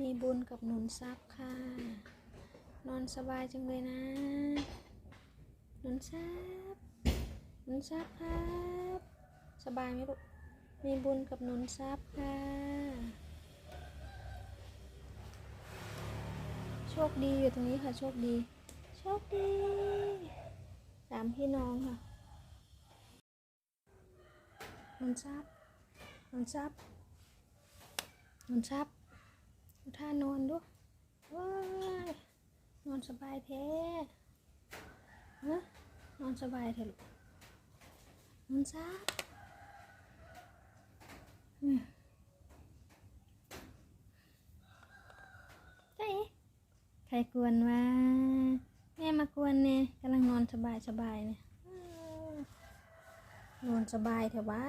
มีบุญกับหนุนทรัพย์ค่ะ นอนสบายจังเลยนะ หนุนทรัพย์หนุนทรัพย์ครับ สบายไหมลูก มีบุญกับหนุนทรัพย์ค่ะ โชคดีอยู่ตรงนี้ค่ะ โชคดี โชคดีสามพี่น้องค่ะหนุนทรัพย์หนุนทรัพย์หนุนทรัพย์ ดูท่านอนด้วยว้ายนอนสบายแท้ฮะนอนสบายแท้ลูกนุนทรัพย์อืมใช่ใครกวนวะแม่มากวนเนี่ยกำลังนอนสบายสบายเนี่ยนอนสบายเถอะวะ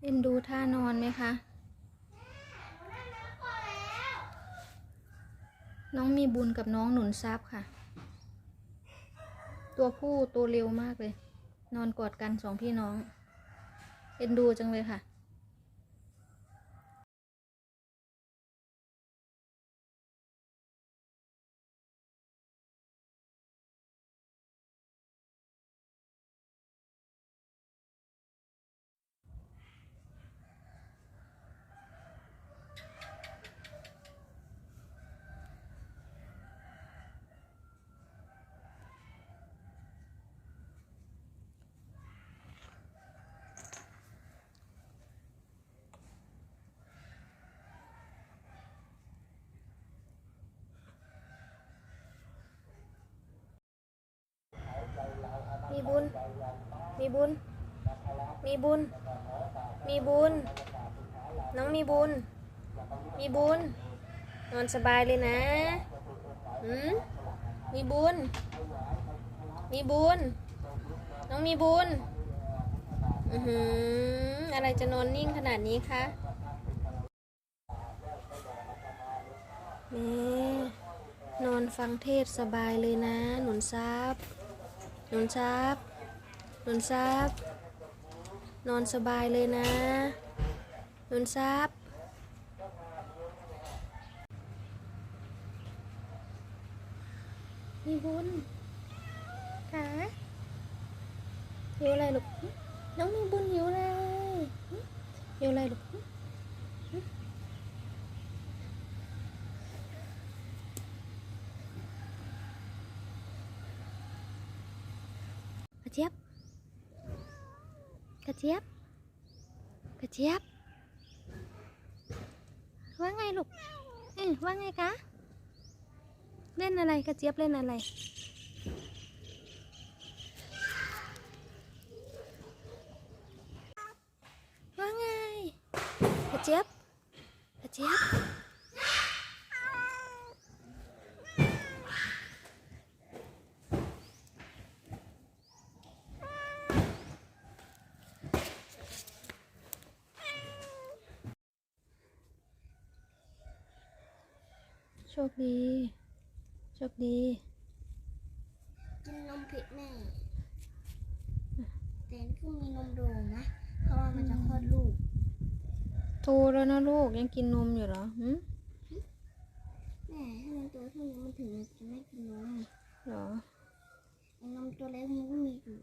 เอ็นดูท่านอนไหมคะ น้องมีบุญกับน้องหนุนซับค่ะ ตัวผู้ตัวเร็วมากเลย นอนกอดกันสองพี่น้อง เอ็นดูจังเลยค่ะ มีบุญ มี บุญ มีบุญ มีบุญ น้องมีบุญ มีบุญ นอนสบายเลยนะหืมมีบุญ มีบุญ น้องมีบุญ อือหือ อะไรจะนอนนิ่งขนาดนี้คะแม่นอนฟังเทศสบายเลยนะ หนุนทรัพย์หนุนทรัพย์ นนทรัพย์นอนสบายเลยนะ นนทรัพย์มีบุญขาหิวอะไรลูกน้องมีบุญหิวอะไรหิวอะไรลูกกระเจี๊ยบ กระเจี๊ยบ กระเจี๊ยบ ว่าไงลูกเออว่าไงคะ เล่นอะไรกระเจี๊ยบเล่นอะไร ว่าไง กระเจี๊ยบ กระเจี๊ยบ โชคดี โชคดี กินนมผิดแน่แต่ก็มีนมโด่งนะ เพราะว่ามันจะคลอดลูก โตแล้วนะลูกยังกินนมอยู่เหรอหืมแม่ถ้ามันตัวเท่านี้มันถึงจะไม่กินนมเหรอไอ้นมตัวเล็กมันก็มีอยู่